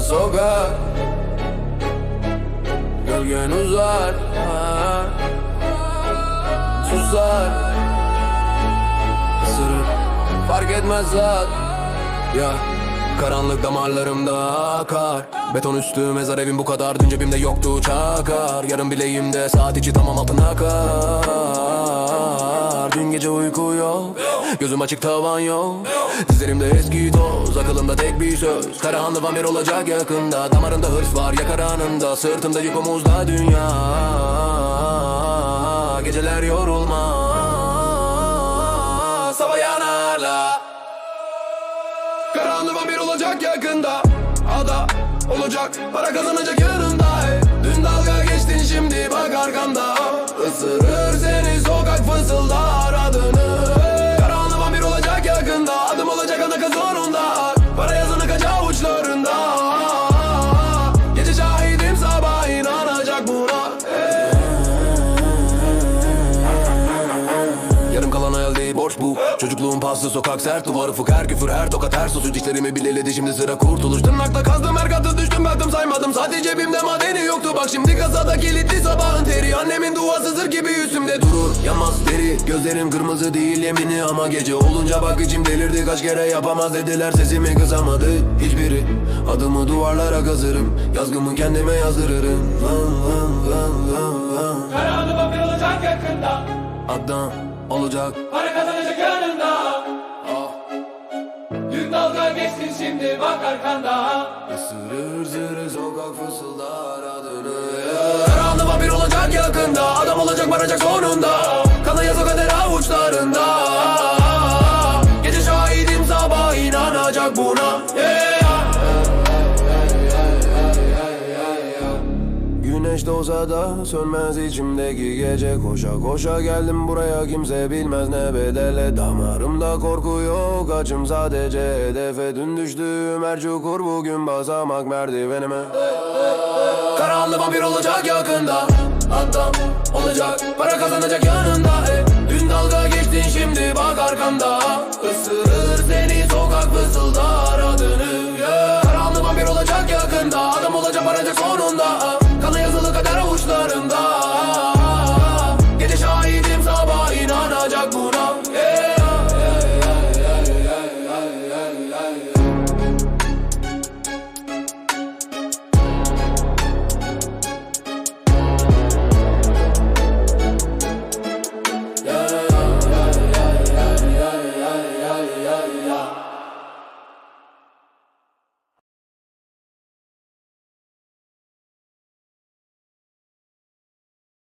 sokak Gölgen uzar. Susar Isırır Fark etmez zat Ya Karanlık damarlarımda akar. Beton üstü mezar evim bu kadar Dün cebimde yoktu çakar. Yarın bileğimde saat içi tamam altına kar Dün gece uyku yok. Gözüm açık tavan yok. Dizlerimde eski toz Akılımda tek bir söz. Karahanlı vampir olacak yakında. Damarında hırs var yakar anında. Sırtımda yük omuzda dünya. Geceler yorulmaz. Sabah yanarla. Karanlı vampir olacak yakında. Ada olacak Para kazanacak yanında. Dün dalga geçtin şimdi bak arkamda. Isırır borç bu Çocukluğun paslı sokak sert duvarı fık her küfür her tokat her sus Dişlerimi bileledi şimdi sıra kurtuluş Tırnakla kazdım her katı düştüm baktım saymadım. Sadece cebimde madeni yoktu. Bak şimdi kasada kilitli sabahın teri. Annemin duası zır gibi yüzümde durur. Yanmaz deri gözlerim kırmızı değil yemini. Ama gece olunca bak içim delirdi. Kaç kere yapamaz dediler Sesimi kısamadı hiçbiri. Adımı duvarlara kazırım Yazgımı kendime yazdırırım. Lan lan lan lan lan Karanlık vampir olacak yakında. Adam olacak. Para kazanacak yanında. Ah. Dün dalga geçtin şimdi bak arkanda. Isırır zırı sokak fısıldar adını Karanlı vampir olacak yakında. Adam olacak varacak sonunda. Kana yazı kader avuçlarında. Gece şahidim sabah inanacak buna Güneş doğsa da sönmez içimdeki gece. Koşa koşa geldim buraya kimse bilmez ne bedele Damarımda korku yok açım sadece hedefe. Dün düştüğüm her çukur bugün basamak merdivenime. Karanlı vampir olacak yakında. Adam olacak para kazanacak yanında